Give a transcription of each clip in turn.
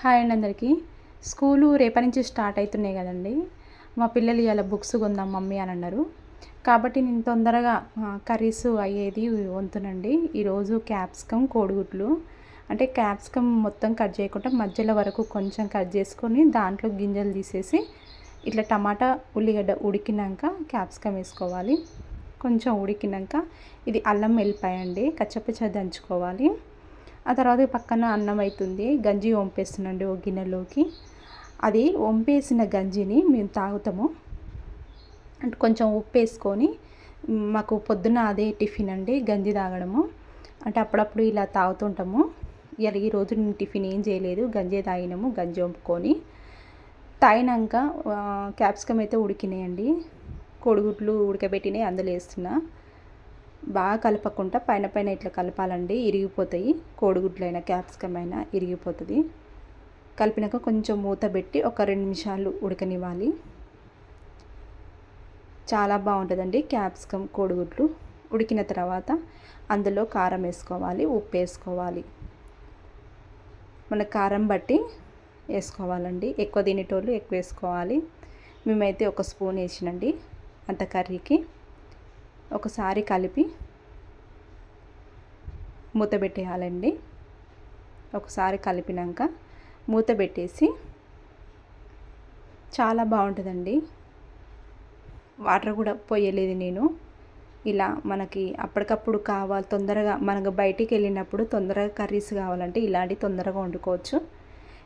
Hi అండి అందరికీ. School రేపటి నుంచి స్టార్ట్ అవుతున్నాయి కదండి. మా పిల్లలు ఇవాళ బుక్స్ కొందాం మమ్మీ అని అన్నారు. కాబట్టి నేను తొందరగా కర్రీస్ అయ్యేది వంతునండి. ఈరోజు క్యాప్సికమ్ కోడిగుడ్లు. అంటే క్యాప్సికమ్ మొత్తం కట్ చేయకుండా మధ్యలో వరకు కొంచెం కట్ చేసుకొని దాంట్లో గింజలు తీసేసి ఇట్లా టమాటా ఉల్లిగడ్డ ఉడికినాక క్యాప్సికమ్ వేసుకోవాలి. కొంచెం ఉడికినాక ఇది అల్లం వెల్లిపాయ అండి. కచ్చపచ్చ దంచుకోవాలి. ఆ తర్వాత పక్కన అన్నం అవుతుంది గంజి వంపేస్తున్నాండి ఒక గిన్నెలోకి. అది వంపేసిన గంజిని మేము తాగుతాము. అంటే కొంచెం ఉప్పు వేసుకొని మాకు పొద్దున అదే టిఫిన్ అండి గంజి తాగడము. అంటే అప్పుడప్పుడు ఇలా తాగుతుంటాము. ఇలా ఈరోజు నేను టిఫిన్ ఏం చేయలేదు గంజే తాగినాము గంజి వంపుకొని. తాగినాక క్యాప్సికమ్ అయితే ఉడికినాయండి. కోడిగుడ్లు ఉడకబెట్టినాయి అందులో వేస్తున్నా. బాగా కలపకుండా పైన పైన ఇట్లా కలపాలండి. ఇరిగిపోతాయి. కోడిగుడ్లైనా క్యాప్సికమ్ అయినా ఇరిగిపోతుంది. కలిపినాక కొంచెం మూత పెట్టి ఒక రెండు నిమిషాలు ఉడకనివ్వాలి. చాలా బాగుంటుందండి క్యాప్సికమ్ కోడిగుడ్లు. ఉడికిన తర్వాత అందులో కారం వేసుకోవాలి ఉప్పు వేసుకోవాలి. మన కారం బట్టి వేసుకోవాలండి. ఎక్కువ తినేటోళ్ళు ఎక్కువ వేసుకోవాలి. మేమైతే ఒక స్పూన్ వేసినండి. అంత కర్రీకి. ఒకసారి కలిపి మూత పెట్టేయాలండి. ఒకసారి కలిపినాక మూత పెట్టేసి చాలా బాగుంటుందండి. వాటర్ కూడా పోయలేదు నేను. ఇలా మనకి అప్పటికప్పుడు కావాలి తొందరగా మనకు బయటికి వెళ్ళినప్పుడు తొందరగా కర్రీస్ కావాలంటే ఇలాంటి తొందరగా వండుకోవచ్చు.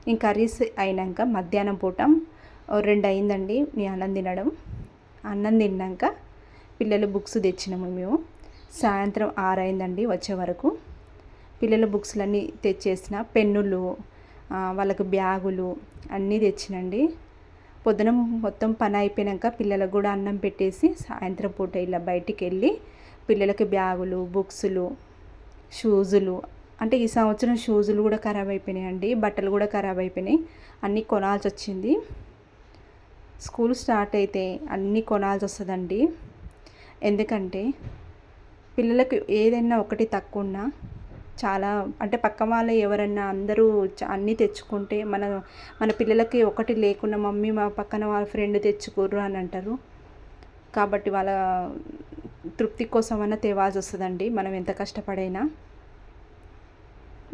నేను కర్రీస్ అయినాక మధ్యాహ్నం పూట రెండు అయిందండి మీ అన్నం తినడం. అన్నం తిన్నాక పిల్లలు బుక్స్ తెచ్చినాము మేము. సాయంత్రం ఆరైందండి వచ్చే వరకు. పిల్లల బుక్స్లన్నీ తెచ్చేసిన పెన్నులు వాళ్ళకు బ్యాగులు అన్నీ తెచ్చినండి. పొద్దున మొత్తం పని అయిపోయాక పిల్లలకు కూడా అన్నం పెట్టేసి సాయంత్రం పూట ఇలా బయటికి వెళ్ళి పిల్లలకి బ్యాగులు బుక్స్లు షూజులు అంటే ఈ సంవత్సరం షూజులు కూడా ఖరాబ్ అయిపోయినాయండి బట్టలు కూడా ఖరాబ్ అయిపోయినాయి అన్నీ కొనాల్సి వచ్చింది స్కూల్ స్టార్ట్ అయితే అన్నీ కొనాల్సి వస్తుందండి ఎందుకంటే పిల్లలకు ఏదైనా ఒకటి తక్కువ ఉన్నా చాలా అంటే పక్క వాళ్ళు ఎవరన్నా అందరూ అన్నీ తెచ్చుకుంటే మన మన పిల్లలకి ఒకటి లేకుండా మమ్మీ మా పక్కన వాళ్ళ ఫ్రెండ్ తెచ్చుకోరు అని అంటారు. కాబట్టి వాళ్ళ తృప్తి కోసమైనా తేవాల్సి వస్తుందండి మనం ఎంత కష్టపడైనా.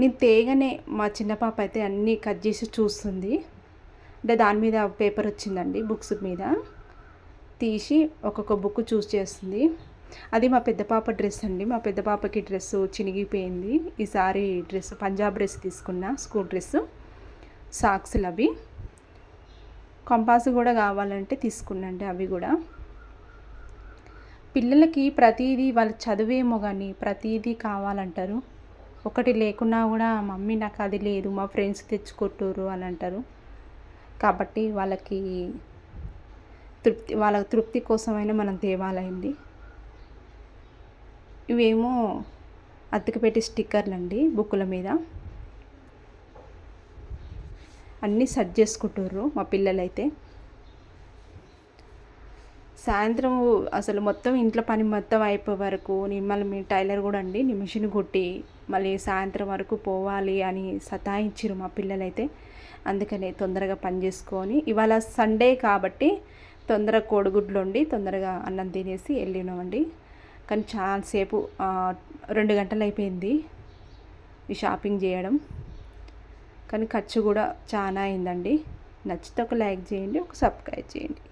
నేను తేగనే మా చిన్న పాప అయితే అన్నీ కట్ చేసి చూస్తుంది. అంటే దాని మీద పేపర్ వచ్చిందండి బుక్స్ మీద. తీసి ఒక్కొక్క బుక్ చూస్ చేస్తుంది. అది మా పెద్ద పాప డ్రెస్ అండి. మా పెద్ద పాపకి డ్రెస్ చినిగిపోయింది. ఈసారి డ్రెస్ పంజాబ్ డ్రెస్ తీసుకున్న స్కూల్ డ్రెస్ సాక్స్లు అవి. కంపాస్ కూడా కావాలంటే తీసుకున్నండి అవి కూడా. పిల్లలకి ప్రతిదీ వాళ్ళు చదువేమో కానీ ప్రతిదీ కావాలంటారు. ఒకటి లేకున్నా కూడా మమ్మీ నాకు అది లేదు. మా ఫ్రెండ్స్ తెచ్చుకొట్టురు అని అంటారు. కాబట్టి వాళ్ళకి తృప్తి వాళ్ళ తృప్తి కోసమైనా మనం దేవాలయండి ఇవేమో అద్దెకు స్టిక్కర్లు అండి బుక్కుల మీద. అన్నీ సెట్ చేసుకుంటుర్రు మా పిల్లలైతే. సాయంత్రం అసలు మొత్తం ఇంట్లో పని మొత్తం అయిపోయే వరకు మళ్ళీ మీ టైలర్ కూడా అండి నీ మిషన్ కుట్టి మళ్ళీ సాయంత్రం వరకు పోవాలి అని సతాయించారు మా పిల్లలైతే. అందుకనే తొందరగా పని చేసుకొని ఇవాళ సండే కాబట్టి తొందరగా కోడిగుడ్లు వండి తొందరగా అన్నం తినేసి వెళ్ళినామండి. కానీ చాలాసేపు రెండు గంటలు అయిపోయింది ఈ షాపింగ్ చేయడం. కానీ ఖర్చు కూడా చాలా అయిందండి. నచ్చితే ఒక లైక్ చేయండి ఒక సబ్స్క్రైబ్ చేయండి.